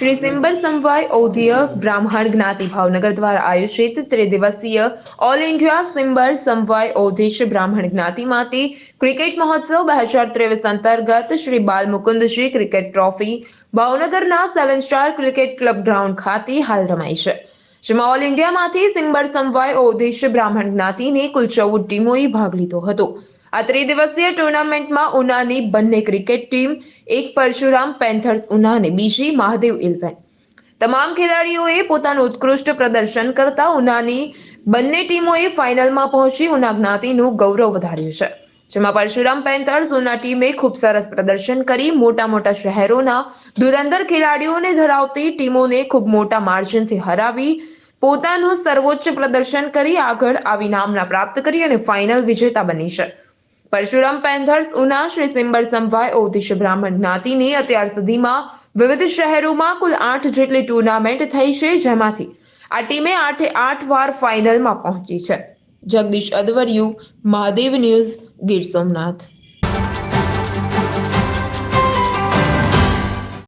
શ્રી સિમ્બર સમવાય ઔધ્ય બ્રાહ્મણ જ્ઞાતિ ભાવનગર દ્વારા આયોજિત ત્રિદિવસીય ઓલ ઇન્ડિયા સિમ્બર સમવાય ઔધિશ બ્રાહ્મણ જ્ઞાતિમાંથી ક્રિકેટ મહોત્સવ બે હજાર ત્રેવીસ અંતર્ગત શ્રી બાલ મુકુંદજી ક્રિકેટ ટ્રોફી ભાવનગરના seven star cricket club ground ખાતે હાલ રમાઈ છે. જેમાં ઓલ ઇન્ડિયામાંથી સિમ્બર સમવાય ઔધિશ બ્રાહ્મણ જ્ઞાતિની કુલ ચૌદ ટીમોએ ભાગ લીધો હતો. આ ત્રિદિવસીય ટુર્નામેન્ટમાં ઉનાની બંને ક્રિકેટ ટીમ, એક પરશુરામ પેન્થર્સ ઉના અને બીજી મહાદેવ ઇલેવન. તમામ ખેલાડીઓએ પોતાનું ઉત્કૃષ્ટ પ્રદર્શન કરતા ઉનાની બંને ટીમોએ ફાઇનલમાં પહોંચી ઉના જ્ઞાતિનું ગૌરવ વધાર્યું છે. જેમાં પરશુરામ પેન્થર્સ ઉના ટીમે ખૂબ સરસ પ્રદર્શન કરી મોટા મોટા શહેરોના ધુરંધર ખેલાડીઓને ધરાવતી ટીમોને ખૂબ મોટા માર્જિનથી હરાવી, પોતાનું સર્વોચ્ચ પ્રદર્શન કરી આગળ આવી નામના પ્રાપ્ત કરી અને ફાઇનલ વિજેતા બની છે. પરશુરામ પેન્થર્સ, ઉના, શ્રી સિમ્બર સંભાય ઓતિશ બ્રાહ્મણ જ્ઞાતિની અત્યાર સુધીમાં વિવિધ શહેરોમાં કુલ આઠ જેટલી ટુર્નામેન્ટ થઈ છે, જેમાંથી આ ટીમે આઠે આઠ વાર ફાઇનલમાં પહોંચી છે. જગદીશ અદવરિયુ, મહાદેવ ન્યૂઝ ગીર સોમનાથ.